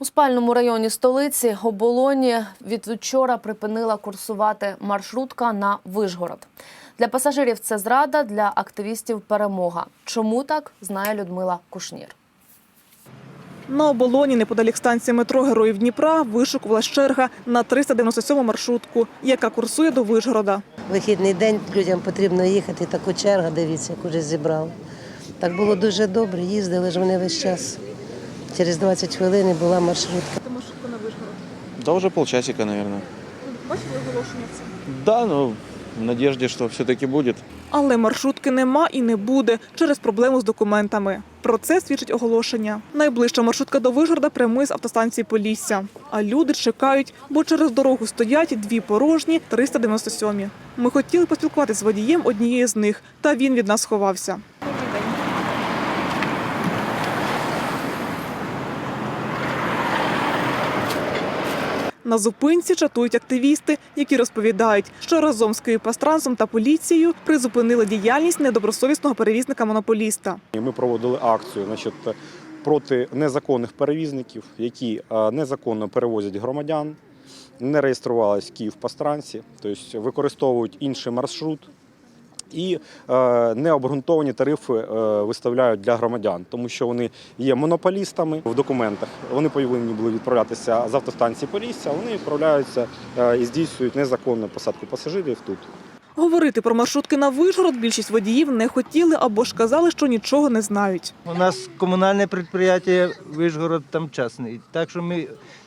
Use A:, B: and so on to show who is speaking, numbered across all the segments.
A: У спальному районі столиці оболоні від вчора припинила курсувати маршрутка на Вишгород. Для пасажирів це зрада, для активістів перемога. Чому так знає Людмила Кушнір.
B: На оболоні неподалік станції метро Героїв Дніпра вишукувалась черга на 397 маршрутку, яка курсує до Вишгорода.
C: Вихідний день людям потрібно їхати, таку чергу, дивіться, яку вже зібрали. Так було дуже добре, їздили ж вони весь час. Через 20 хвилин була маршрутка.
B: Це маршрутка на Вишгород.
D: Да уже полчасика, наверное.
B: Бачили оголошення це?
D: Да, но в надежде, что все-таки будет.
B: Але маршрутки нема і не буде через проблему з документами. Про це свідчить оголошення. Найближча маршрутка до Вишгорода прямує з автостанції Полісся. А люди чекають, бо через дорогу стоять дві порожні 397. Ми хотіли поспілкуватися з водієм однієї з них, та він від нас сховався. На зупинці чатують активісти, які розповідають, що разом з Київпастрансом та поліцією призупинили діяльність недобросовісного перевізника-монополіста.
E: Ми проводили акцію значить, проти незаконних перевізників, які е, незаконно перевозять громадян, не реєструвалися в Київпастранці, тобто використовують інший маршрут. І е, необґрунтовані тарифи е, виставляють для громадян, тому що вони є монополістами в документах. Вони повинні були відправлятися з автостанції Полісся, вони відправляються е, і здійснюють незаконну посадку пасажирів тут.
B: Говорити про маршрутки на Вишгород більшість водіїв не хотіли або ж казали, що нічого не знають.
F: У нас комунальне підприємство Вишгород там частний, так що ми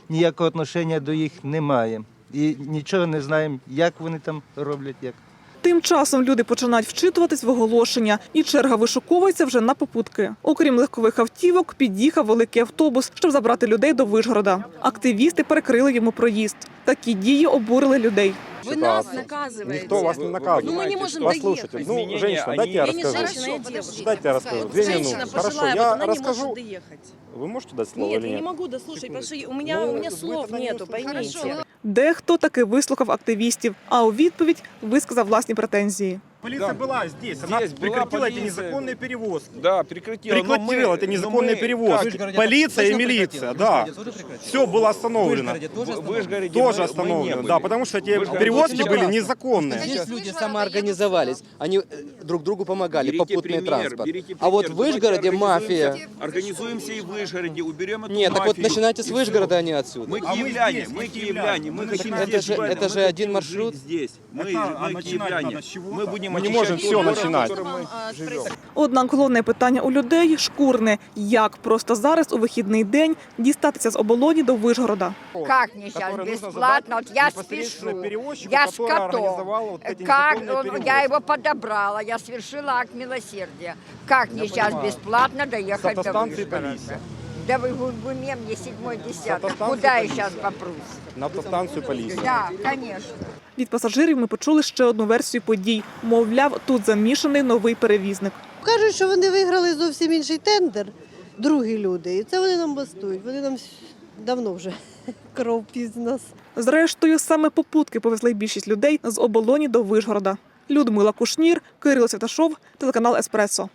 F: ніякого відношення до їх не маємо. І нічого не знаємо, як вони там роблять. як.
B: Тим часом люди починають вчитуватись в оголошення, і черга вишуковується вже на попутки. Окрім легкових автівок, під'їхав великий автобус, щоб забрати людей до Вишгорода. Активісти перекрили йому проїзд. Такі дії обурили людей.
G: Вы нас наказываете.
E: Никто вас не наказывает.
G: Ну, мы не можем
E: Послушайте,
G: доехать.
E: ну, женщина, дайте я
G: Я не
E: расскажу.
G: женщина, я девушка.
E: Дайте я расскажу. Две
G: Женщина
E: минуты.
G: пожилая,
E: Хорошо,
G: вот
E: я
G: она не
E: расскажу.
G: может доехать.
E: Вы можете дать слово
G: Нет,
E: или
G: я
E: нет?
G: не могу дослушать, потому что у меня,
E: Ну,
G: у меня
E: вы
G: слов
E: тогда не
G: нету,
E: услышите.
G: поймите.
B: Дехто таки вислухав активістів, а у відповідь висказав власні претензії.
E: Полиция была здесь,
D: Здесь
E: она
D: была
E: прекратила эти незаконные перевозки.
D: Да, прекратила.
E: Прекратила
D: мы-
E: эти незаконные
D: мы
E: перевозки.
D: как-
E: Полиция и милиция, да. Все было остановлено.
D: В Вышгороде
E: Тоже остановлено, да, потому что эти перевозки были незаконные.
H: Здесь люди самоорганизовались, они э, друг другу помогали,
D: Берите
H: попутный
D: пример,
H: транспорт. А вот в. Вышгороде мафия.
D: организуемся- и в Вышгороде, уберем эту
H: Нет, так вот начинайте с Вышгорода, а не отсюда.
D: Мы
E: А мы
D: киевляне, мы киевляне, мы хотим
H: Это
D: здесь
H: же-
D: хотим
H: один маршрут.
D: здесь. Мы,
E: а
D: киевляне.
E: надо с чего?
D: Мы будем
E: Мы не
D: очищать
E: можем
D: тот
E: всё
D: город,
E: начинать.
D: в котором мы
G: А,
D: живем.
B: Однак головне питання у людей шкурне: як просто зараз у вихідний день дістатися з оболоні до Вишгорода.
I: Как мне сейчас
E: Который нужно
I: бесплатно?
E: задать
I: Вот я
E: непосредственно
I: спешу.
E: перевозчику,
I: Я с
E: который
I: котом.
E: организовал вот эти
I: Как
E: незаконные
I: он-
E: перевозки.
I: я его подобрала, я совершила акт милосердия. Как мне сейчас
E: понимаю.
I: бесплатно доехать до
E: автостанции
I: Вышгорода? Да вы в уме мне седьмой десяток. Куда я сейчас попрусь?
E: На автостанцию полиция.
I: Да, конечно.
B: Від пасажирів ми почули ще одну версію подій. Мовляв, тут замішаний новий перевізник.
J: Кажуть, що вони виграли зовсім інший тендер, другі люди. І це вони нам бастують. Вони нам давно вже кров піз нас.
B: Зрештою, саме попутки повезли більшість людей з оболоні до Вишгорода. Людмила Кушнір, Кирило Святашов, телеканал Еспресо.